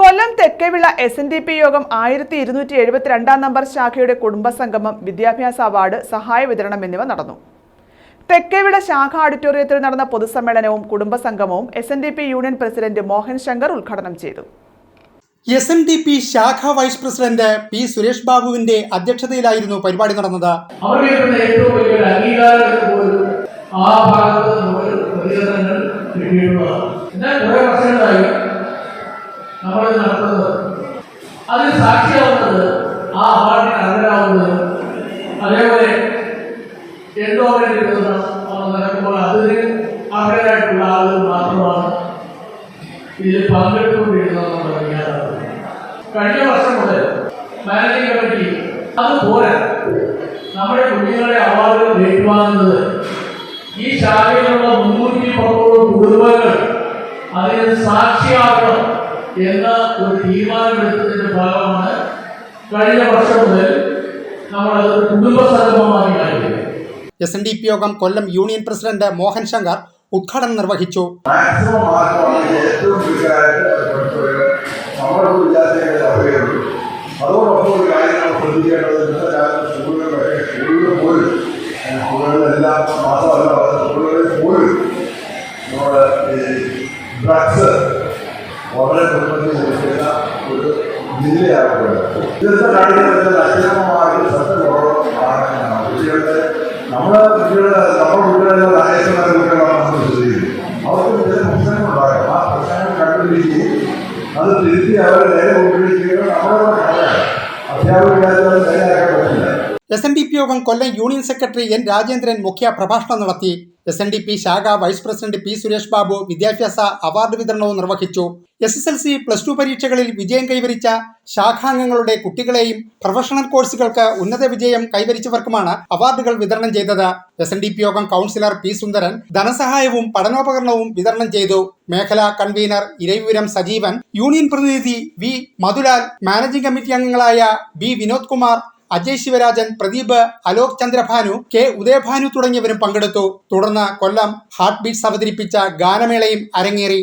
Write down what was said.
Kollam Thekkevila S N D P Yogam ആയിരത്തി ഇരുന്നൂറ്റി എഴുപത്തിരണ്ടാം number ശാഖയുടെ കുടുംബസംഗമം വിദ്യാഭ്യാസ അവാർഡ് സഹായ വിതരണം എന്നിവ നടന്നു. തെക്കേവിള ശാഖ ഓഡിറ്റോറിയത്തിൽ നടന്ന പൊതുസമ്മേളനവും കുടുംബസംഗമവും S N D P union president Mohan Shankar ഉദ്ഘാടനം ചെയ്തു. എസ് എൻ ഡി പി ശാഖ വൈസ് പ്രസിഡന്റ് പി സുരേഷ് ബാബുവിന്റെ അധ്യക്ഷതയിലായിരുന്നു പരിപാടി നടന്നത്. ആ ഭാഗത്ത് നമ്മൾ പ്രതികരണങ്ങൾ കിട്ടിയിട്ടുള്ളതാണ്. എന്നാൽ കുറെ വർഷങ്ങളായി നമ്മൾ ഇത് നടത്തുന്നത് അതിന് സാക്ഷിയാവുന്നത് ആ അവാർഡിന് അർഹരാവുന്നത് അതേപോലെ എൻഡോമെന്റ് കിട്ടുന്ന നടക്കുമ്പോൾ അതിന് അർഹരായിട്ടുള്ള ആളുകൾ മാത്രമാണ് ഇതിൽ പങ്കെടുത്തുകൊണ്ടിരുന്നതെന്ന് പറയാറുണ്ട് കഴിഞ്ഞ വർഷം മുതൽ മാനേജിംഗ് കമ്മിറ്റി അത് പോരാ. നമ്മുടെ കുഞ്ഞുങ്ങളെ അവാർഡുകൾ ഏറ്റുവാങ്ങുന്നത് ഈ ശാഖയിലുള്ള മുന്നൂറ്റി പത്തോളം കുടുംബങ്ങൾ അതിന് സാക്ഷിയാകണം. എന്ന ഒരു തീരുമാനമെടുത്തതിന്റെ ഭാഗമാണ് കഴിഞ്ഞ വർഷം മുതൽ നമ്മൾ അത് കുടുംബ സംഗമമായി മാറ്റിയത് S N D P Yogam Kollam union president Mohan Shankar ഉദ്ഘാടനം നിർവഹിച്ചു. മാക്സിമം മാർക്കമാണ് ഏറ്റവും മികച്ചതായിട്ട് പഠിച്ചവര് നമ്മുടെ വിദ്യാർത്ഥികളെ അറിയുള്ളൂ അതോടൊപ്പം ഒരു കാര്യം നമ്മൾ ശ്രദ്ധിക്കേണ്ടത് ഇന്നത്തെ കാലത്ത് സ്കൂളുകളിലൊക്കെ സ്കൂളുകൾ പോലും സ്കൂളുകളിലെല്ലാം മാത്രമല്ല സ്കൂളുകളിൽ പോലും നമ്മുടെ ഡ്രഗ്സ് വളരെ നിർബന്ധിച്ച് കൊടുക്കുന്ന ഒരു ജില്ലയാണ് ഇന്നത്തെ കാണിക്കുന്നത് അക്ഷരമായിട്ട് സത്യബോധമാണ് കുട്ടികളുടെ നമ്മുടെ കുട്ടികളുടെ നമ്മുടെ കുട്ടികളുടെ നയക്കുന്ന കുട്ടികളാണ് നമ്മൾ ശ്രദ്ധിക്കുന്നത് അവർക്ക് ചില പ്രശ്നങ്ങളുണ്ടാകും. ആ പ്രശ്നങ്ങൾ കണ്ടുപിടിക്കുകയും അത് തിരുത്തി അവരെ നേരെ കൊണ്ടുപിടിക്കുകയും നമ്മുടെ S N D P Yogam Kollam union secretary N Rajendran മുഖ്യ പ്രഭാഷണം നടത്തി. എസ് എൻ ഡി പി ശാഖ vice president P Suresh Babu വിദ്യാഭ്യാസ അവാർഡ് വിതരണവും നിർവഹിച്ചു. S S L C plus two പരീക്ഷകളിൽ വിജയം കൈവരിച്ച ശാഖാംഗങ്ങളുടെ കുട്ടികളെയും പ്രൊഫഷണൽ കോഴ്സുകൾക്ക് ഉന്നത വിജയം കൈവരിച്ചവർക്കുമാണ് അവാർഡുകൾ വിതരണം ചെയ്തത്. S N D P Yogam councillor P Sundaran ധനസഹായവും പഠനോപകരണവും വിതരണം ചെയ്തു. മേഖലാ കൺവീനർ ഇരവിപുരം സജീവൻ യൂണിയൻ പ്രതിനിധി വി മധുലാൽ മാനേജിംഗ് കമ്മിറ്റി അംഗങ്ങളായ ബി വിനോദ് കുമാർ അജയ് ശിവരാജൻ പ്രദീപ് അലോക് ചന്ദ്രഭാനു കെ ഉദയഭാനു തുടങ്ങിയവരും പങ്കെടുത്തു. തുടർന്ന് കൊല്ലം ഹാർട്ട് ബീറ്റ്സ് അവതരിപ്പിച്ച ഗാനമേളയും അരങ്ങേറി.